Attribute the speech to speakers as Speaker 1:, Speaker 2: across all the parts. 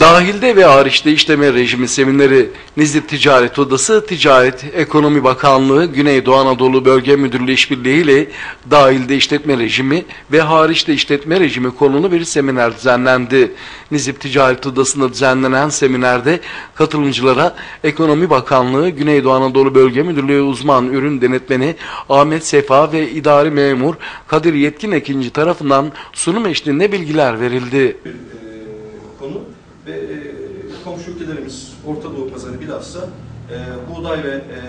Speaker 1: Dahilde ve hariçte işleme rejimi semineri Nizip Ticaret Odası, Ticaret Ekonomi Bakanlığı, Güneydoğu Anadolu Bölge Müdürlüğü işbirliği ile dahilde işletme rejimi ve hariçte işletme rejimi konulu bir seminer düzenlendi. Nizip Ticaret Odası'nda düzenlenen seminerde katılımcılara Ekonomi Bakanlığı, Güneydoğu Anadolu Bölge Müdürlüğü uzman ürün denetmeni Ahmet Sefa ve idari memur Kadir Yetkin Ekinci tarafından sunum eşliğinde bilgiler verildi.
Speaker 2: bir e, konu ve e, komşu ülkelerimiz Orta Doğu pazarı bilhassa e, buğday ve e,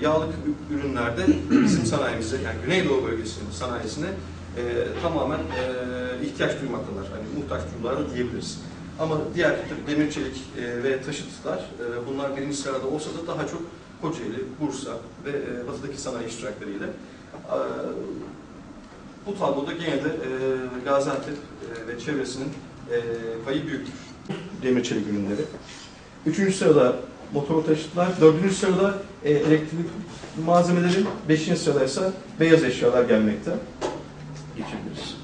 Speaker 2: yağlık ürünlerde bizim sanayimize yani Güneydoğu bölgesinin sanayisine e, tamamen e, ihtiyaç duymaktalar. Hani muhtaç durumlarda diyebiliriz. Ama diğer demir çelik e, ve taşıtlar e, bunlar birinci sırada olsa da daha çok Kocaeli, Bursa ve e, batıdaki sanayi iştirakleriyle e, bu tabloda gene de e, Gaziantep e, ve çevresinin e, payı büyüktür. Demir çelik ürünleri. Üçüncü sırada motor taşıtlar, dördüncü sırada e, elektrik malzemeleri, beşinci sırada ise beyaz eşyalar gelmekte. Geçebiliriz.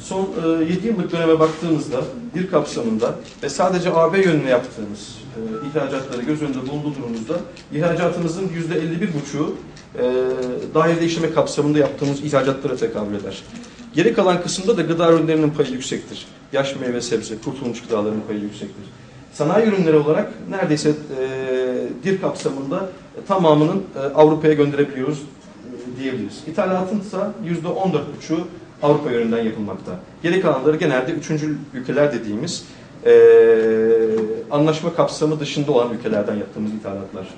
Speaker 2: Son e, 7 yıllık döneme baktığımızda bir kapsamında ve sadece AB yönüne yaptığımız e, ihracatları göz önünde bulundurduğumuzda ihracatımızın %51,5'u e, dahil işleme kapsamında yaptığımız ihracatlara tekabül eder. Geri kalan kısımda da gıda ürünlerinin payı yüksektir. Yaş meyve sebze, kurtulmuş gıdaların payı yüksektir. Sanayi ürünleri olarak neredeyse e, DİR kapsamında tamamının e, Avrupa'ya gönderebiliyoruz e, diyebiliriz. İthalatın ise %14,5'u Avrupa yönünden yapılmakta. Geri kalanları genelde üçüncü ülkeler dediğimiz e, anlaşma kapsamı dışında olan ülkelerden yaptığımız ithalatlar.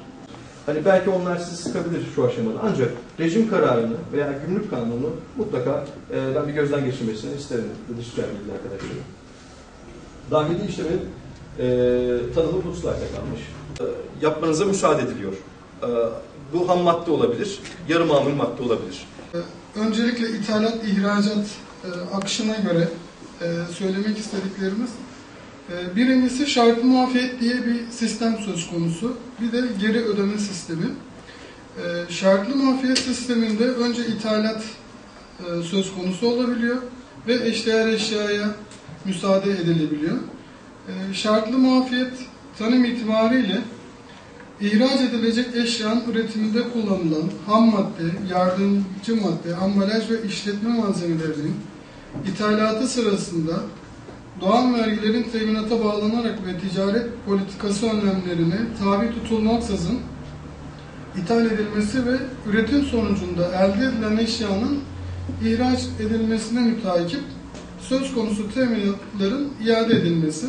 Speaker 2: Hani belki onlar sizi sıkabilir şu aşamada. Ancak rejim kararını veya gümrük kanunu mutlaka e, ben bir gözden geçirmesini isterim. Dışişleri ilgili arkadaşlarım. Dahili işlemin e, tanımı slayta kalmış. E, yapmanıza müsaade ediliyor. E, bu ham madde olabilir, yarı mamul madde olabilir.
Speaker 3: Öncelikle ithalat, ihracat e, akışına göre e, söylemek istediklerimiz e, birincisi şartlı muafiyet diye bir sistem söz konusu. Bir de geri ödeme sistemi. E, şartlı muafiyet sisteminde önce ithalat e, söz konusu olabiliyor ve eşdeğer eşyaya müsaade edilebiliyor. E, şartlı muafiyet tanım itibariyle İhraç edilecek eşyanın üretiminde kullanılan ham madde, yardımcı madde, ambalaj ve işletme malzemelerinin ithalatı sırasında doğal vergilerin teminata bağlanarak ve ticaret politikası önlemlerine tabi tutulmaksızın ithal edilmesi ve üretim sonucunda elde edilen eşyanın ihraç edilmesine müteakip söz konusu teminatların iade edilmesi